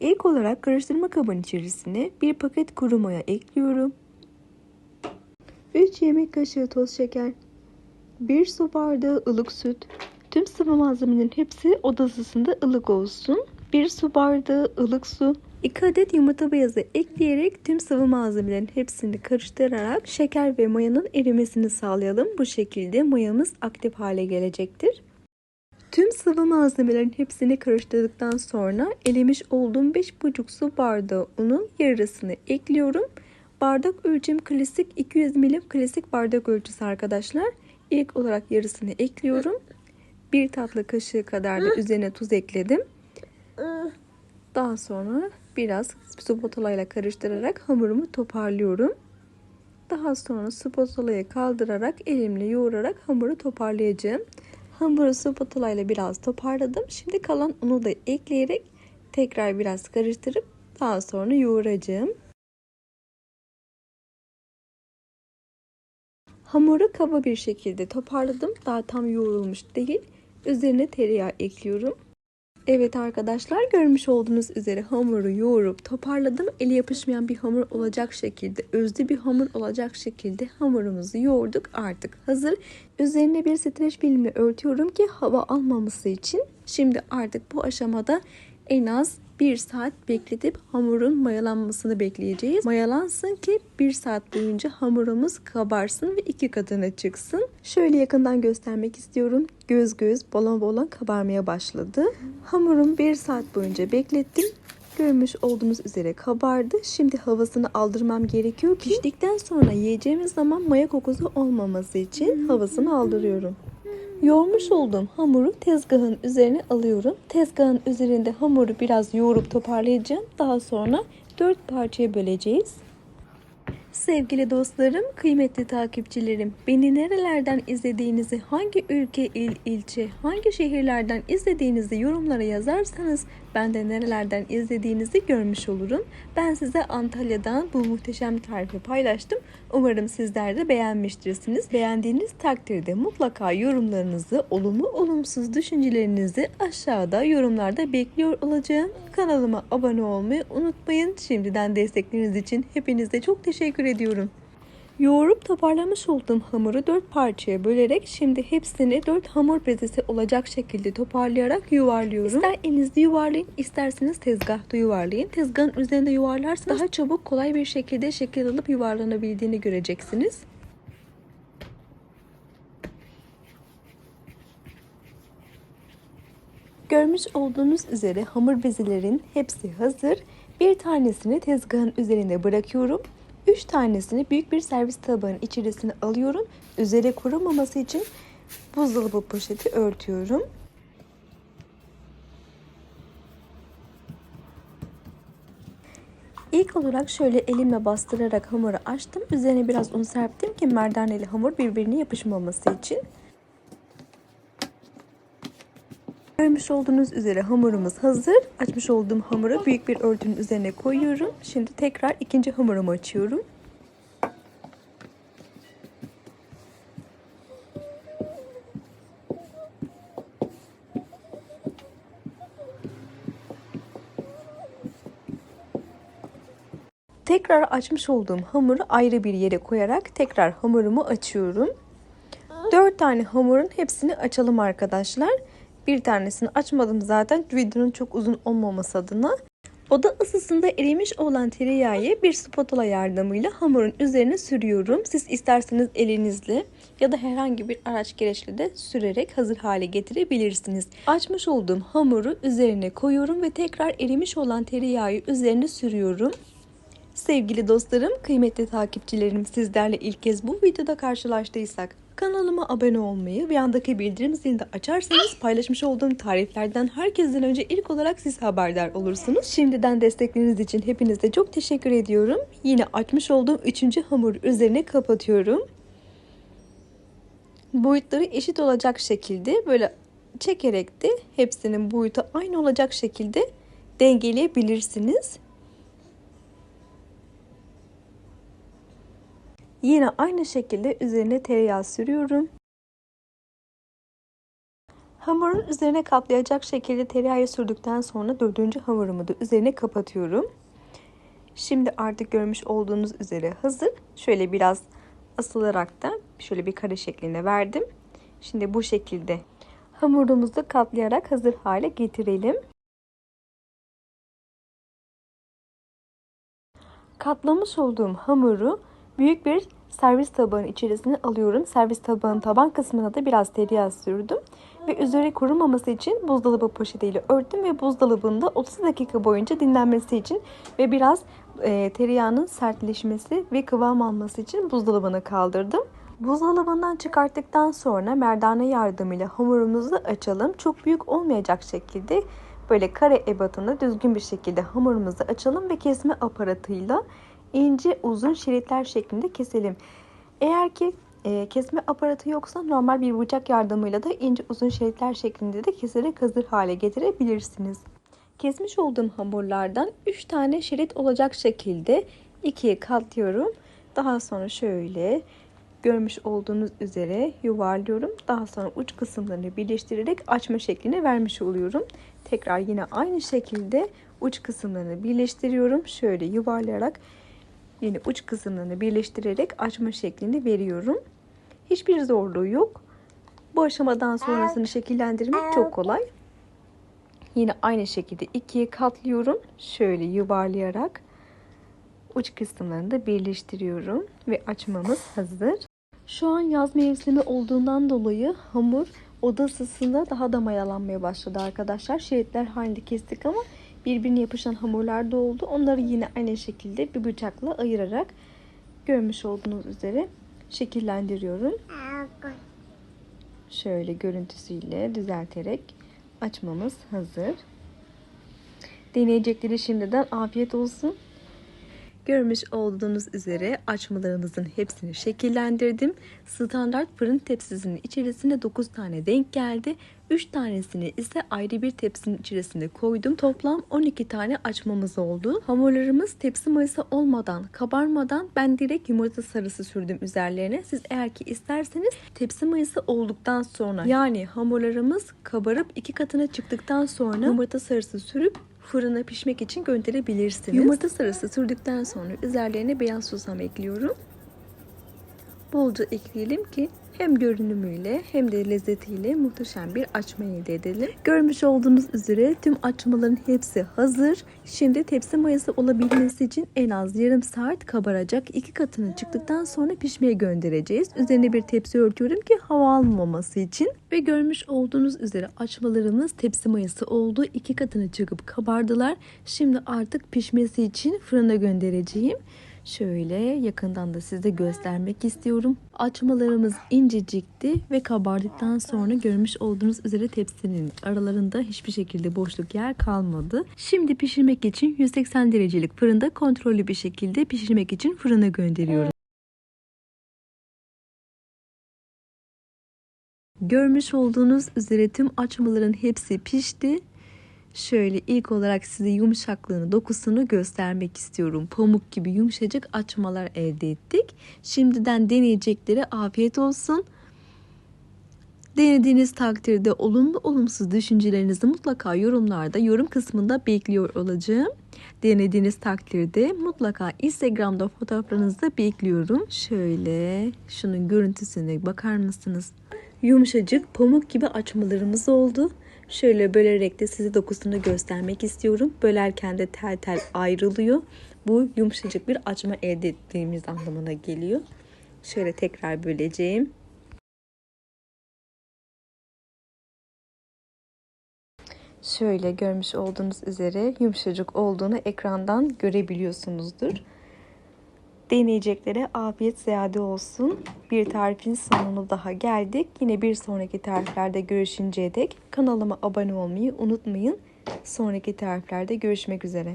İlk olarak karıştırma kabın içerisine bir paket kuru maya ekliyorum. 3 yemek kaşığı toz şeker, 1 su bardağı ılık süt. Tüm sıvı malzemelerin hepsi oda ısısında ılık olsun. 1 su bardağı ılık su, 2 adet yumurta beyazı ekleyerek tüm sıvı malzemelerin hepsini karıştırarak şeker ve mayanın erimesini sağlayalım. Bu şekilde mayamız aktif hale gelecektir. Tüm sıvı malzemelerin hepsini karıştırdıktan sonra elemiş olduğum 5,5 su bardağı unun yarısını ekliyorum. Bardak ölçüm klasik 200 milim klasik bardak ölçüsü arkadaşlar. İlk olarak yarısını ekliyorum. Bir tatlı kaşığı kadar da üzerine tuz ekledim. Daha sonra biraz spatula ile karıştırarak hamurumu toparlıyorum. Daha sonra spatulayı kaldırarak elimle yoğurarak hamuru toparlayacağım. Hamuru spatula ile biraz toparladım. Şimdi kalan unu da ekleyerek tekrar biraz karıştırıp daha sonra yoğuracağım. Hamuru kaba bir şekilde toparladım. Daha tam yoğrulmuş değil. Üzerine tereyağı ekliyorum. Evet arkadaşlar görmüş olduğunuz üzere hamuru yoğurup toparladım. Eli yapışmayan bir hamur olacak şekilde, özlü bir hamur olacak şekilde hamurumuzu yoğurduk. Artık hazır. Üzerine bir streç filmle örtüyorum ki hava almaması için. Şimdi artık bu aşamada en az 1 saat bekletip hamurun mayalanmasını bekleyeceğiz. Mayalansın ki 1 saat boyunca hamurumuz kabarsın ve iki katına çıksın. Şöyle yakından göstermek istiyorum. Göz göz balon balon kabarmaya başladı. Hamurum 1 saat boyunca beklettim. Görmüş olduğunuz üzere kabardı. Şimdi havasını aldırmam gerekiyor. Piştikten sonra yiyeceğimiz zaman maya kokusu olmaması için havasını aldırıyorum. Yoğurmuş olduğum hamuru tezgahın üzerine alıyorum. Tezgahın üzerinde hamuru biraz yoğurup toparlayacağım. Daha sonra dört parçaya böleceğiz. Sevgili dostlarım, kıymetli takipçilerim, beni nerelerden izlediğinizi, hangi ülke, il, ilçe, hangi şehirlerden izlediğinizi yorumlara yazarsanız ben de nerelerden izlediğinizi görmüş olurum. Ben size Antalya'dan bu muhteşem tarifi paylaştım. Umarım sizler de beğenmiştirsiniz. Beğendiğiniz takdirde mutlaka yorumlarınızı, olumlu olumsuz düşüncelerinizi aşağıda yorumlarda bekliyor olacağım. Kanalıma abone olmayı unutmayın. Şimdiden destekleriniz için hepinize çok teşekkür ediyorum. Yoğurup toparlamış olduğum hamuru dört parçaya bölerek şimdi hepsini dört hamur bezesi olacak şekilde toparlayarak yuvarlıyorum. İster elinizde yuvarlayın isterseniz tezgahta yuvarlayın. Tezgahın üzerinde yuvarlarsanız daha çabuk kolay bir şekilde şekil alıp yuvarlanabildiğini göreceksiniz. Görmüş olduğunuz üzere hamur bezelerin hepsi hazır. Bir tanesini tezgahın üzerinde bırakıyorum. 3 tanesini büyük bir servis tabağının içerisine alıyorum. Üzeri kurumaması için buzdolabı poşeti örtüyorum. İlk olarak şöyle elimle bastırarak hamuru açtım. Üzerine biraz un serptim ki merdaneli hamur birbirine yapışmaması için. Görmüş olduğunuz üzere hamurumuz hazır. Açmış olduğum hamuru büyük bir örtünün üzerine koyuyorum. Şimdi tekrar ikinci hamurumu açıyorum. Tekrar açmış olduğum hamuru ayrı bir yere koyarak tekrar hamurumu açıyorum. 4 tane hamurun hepsini açalım arkadaşlar. Bir tanesini açmadım zaten videonun çok uzun olmaması adına. Oda ısısında erimiş olan tereyağı bir spatula yardımıyla hamurun üzerine sürüyorum. Siz isterseniz elinizle ya da herhangi bir araç gereçle de sürerek hazır hale getirebilirsiniz. Açmış olduğum hamuru üzerine koyuyorum ve tekrar erimiş olan tereyağı üzerine sürüyorum. Sevgili dostlarım, kıymetli takipçilerim sizlerle ilk kez bu videoda karşılaştıysak kanalıma abone olmayı ve yandaki bildirim zilini de açarsanız paylaşmış olduğum tariflerden herkesten önce ilk olarak siz haberdar olursunuz. Şimdiden destekleriniz için hepinize çok teşekkür ediyorum. Yine açmış olduğum üçüncü hamur üzerine kapatıyorum. Boyutları eşit olacak şekilde böyle çekerek de hepsinin boyutu aynı olacak şekilde dengeleyebilirsiniz. Yine aynı şekilde üzerine tereyağı sürüyorum. Hamurun üzerine kaplayacak şekilde tereyağı sürdükten sonra dördüncü hamurumu da üzerine kapatıyorum. Şimdi artık görmüş olduğunuz üzere hazır. Şöyle biraz asılarak da şöyle bir kare şeklinde verdim. Şimdi bu şekilde hamurumuzu katlayarak hazır hale getirelim. Katlamış olduğum hamuru büyük bir servis tabağının içerisine alıyorum. Servis tabağının taban kısmına da biraz tereyağı sürdüm. Ve üzeri kurumaması için buzdolabı poşetiyle örttüm ve buzdolabında 30 dakika boyunca dinlenmesi için ve biraz e, tereyağının sertleşmesi ve kıvam alması için buzdolabına kaldırdım. Buzdolabından çıkarttıktan sonra merdane yardımıyla hamurumuzu açalım. Çok büyük olmayacak şekilde böyle kare ebatında düzgün bir şekilde hamurumuzu açalım ve kesme aparatıyla ince uzun şeritler şeklinde keselim. Eğer ki e, kesme aparatı yoksa normal bir bıçak yardımıyla da ince uzun şeritler şeklinde de keserek hazır hale getirebilirsiniz. Kesmiş olduğum hamurlardan 3 tane şerit olacak şekilde ikiye katlıyorum. Daha sonra şöyle görmüş olduğunuz üzere yuvarlıyorum. Daha sonra uç kısımlarını birleştirerek açma şeklini vermiş oluyorum. Tekrar yine aynı şekilde uç kısımlarını birleştiriyorum. Şöyle yuvarlayarak yine uç kısımlarını birleştirerek açma şeklini veriyorum. Hiçbir zorluğu yok. Bu aşamadan sonrasını şekillendirmek çok kolay. Yine aynı şekilde ikiye katlıyorum. Şöyle yuvarlayarak uç kısımlarını da birleştiriyorum ve açmamız hazır. Şu an yaz mevsimi olduğundan dolayı hamur oda ısısında daha da mayalanmaya başladı arkadaşlar. Şeritler halinde kestik ama birbirine yapışan hamurlar da oldu. Onları yine aynı şekilde bir bıçakla ayırarak görmüş olduğunuz üzere şekillendiriyorum. Şöyle görüntüsüyle düzelterek açmamız hazır. Deneyecekleri şimdiden afiyet olsun. Görmüş olduğunuz üzere açmalarımızın hepsini şekillendirdim. Standart fırın tepsisinin içerisine 9 tane denk geldi. 3 tanesini ise ayrı bir tepsinin içerisine koydum. Toplam 12 tane açmamız oldu. Hamurlarımız tepsi mayası olmadan, kabarmadan ben direkt yumurta sarısı sürdüm üzerlerine. Siz eğer ki isterseniz tepsi mayası olduktan sonra yani hamurlarımız kabarıp iki katına çıktıktan sonra yumurta sarısı sürüp fırına pişmek için gönderebilirsiniz. Yumurta sarısı sürdükten sonra üzerlerine beyaz susam ekliyorum. Bolca ekleyelim ki hem görünümüyle hem de lezzetiyle muhteşem bir açma elde edelim. Görmüş olduğunuz üzere tüm açmaların hepsi hazır. Şimdi tepsi mayası olabilmesi için en az yarım saat kabaracak. iki katını çıktıktan sonra pişmeye göndereceğiz. Üzerine bir tepsi örtüyorum ki hava almaması için. Ve görmüş olduğunuz üzere açmalarımız tepsi mayası oldu. iki katını çıkıp kabardılar. Şimdi artık pişmesi için fırına göndereceğim. Şöyle yakından da size göstermek istiyorum. Açmalarımız incecikti ve kabardıktan sonra görmüş olduğunuz üzere tepsinin aralarında hiçbir şekilde boşluk yer kalmadı. Şimdi pişirmek için 180 derecelik fırında kontrollü bir şekilde pişirmek için fırına gönderiyorum. Görmüş olduğunuz üzere tüm açmaların hepsi pişti. Şöyle ilk olarak size yumuşaklığını, dokusunu göstermek istiyorum. Pamuk gibi yumuşacık açmalar elde ettik. Şimdiden deneyeceklere afiyet olsun. Denediğiniz takdirde olumlu olumsuz düşüncelerinizi mutlaka yorumlarda, yorum kısmında bekliyor olacağım. Denediğiniz takdirde mutlaka Instagram'da fotoğraflarınızı bekliyorum. Şöyle şunun görüntüsüne bakar mısınız? Yumuşacık pamuk gibi açmalarımız oldu. Şöyle bölerek de size dokusunu göstermek istiyorum. Bölerken de tel tel ayrılıyor. Bu yumuşacık bir açma elde ettiğimiz anlamına geliyor. Şöyle tekrar böleceğim. Şöyle görmüş olduğunuz üzere yumuşacık olduğunu ekrandan görebiliyorsunuzdur. Deneyeceklere afiyet ziyade olsun. Bir tarifin sonuna daha geldik. Yine bir sonraki tariflerde görüşünceye dek kanalıma abone olmayı unutmayın. Sonraki tariflerde görüşmek üzere.